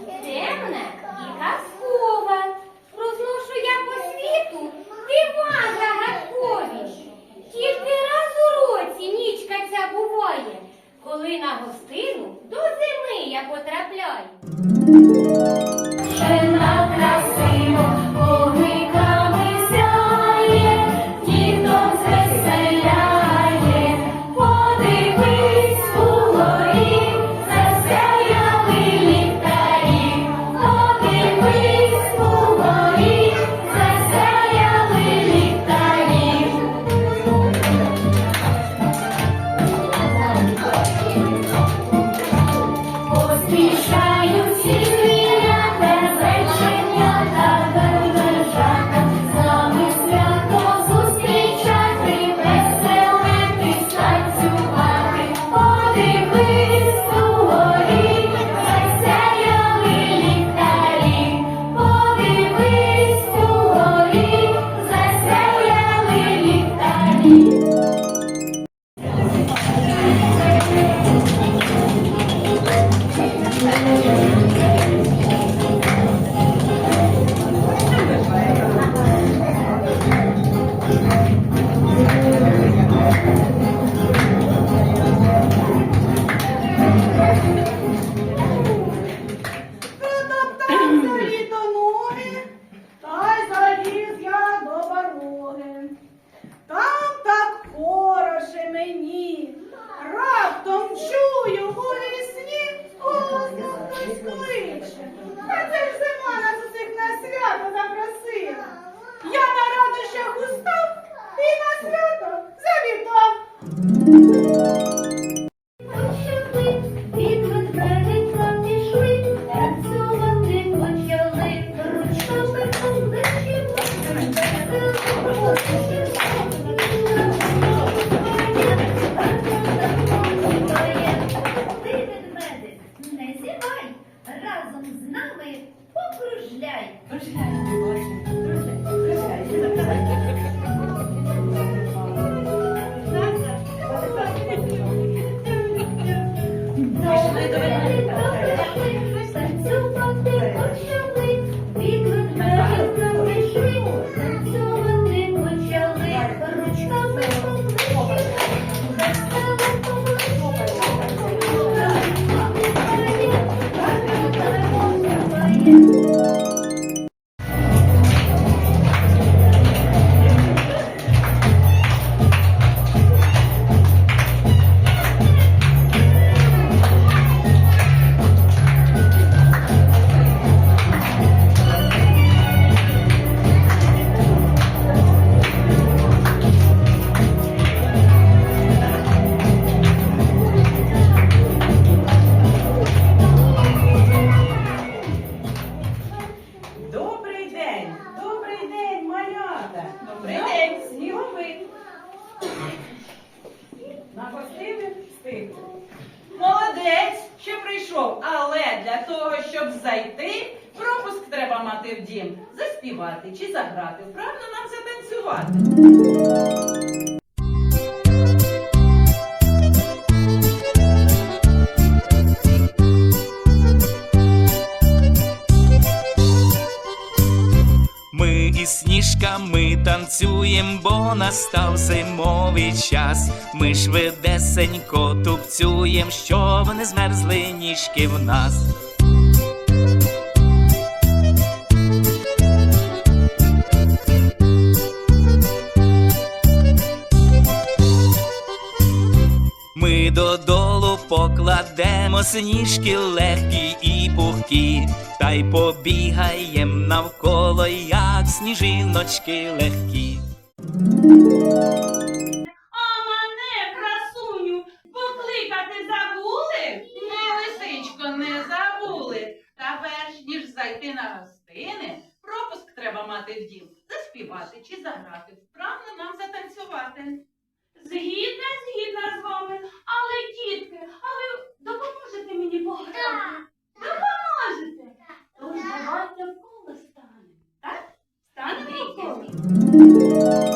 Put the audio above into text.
темне і казкове. Розношу я по світу дива загадкові. Тільки раз у році нічка ця коли на гостину до зими я потрапляю. Для того, щоб зайти, пропуск треба мати в дім, заспівати чи заграти. Вправно нам затанцювати. Із сніжками танцюєм, бо настав зимовий час. Ми швидесенько тупцюєм, щоб не змерзли ніжки в нас. Ми додолу покладемо сніжки легкі і пухкі, та й побігаєм навколо, як сніжиночки легкі. А мене, красуню, покликати забули? Ні, лисичко, не забули. Та перш ніж зайти на гостини, пропуск треба мати в дім. Заспівати чи заграти. Вправно нам затанцювати. Згідна, згідна з вами. Але, дітки, а ви допоможете мені пограти? Допоможете? Тож давайте в коло станемо. Так? Станемо в коло?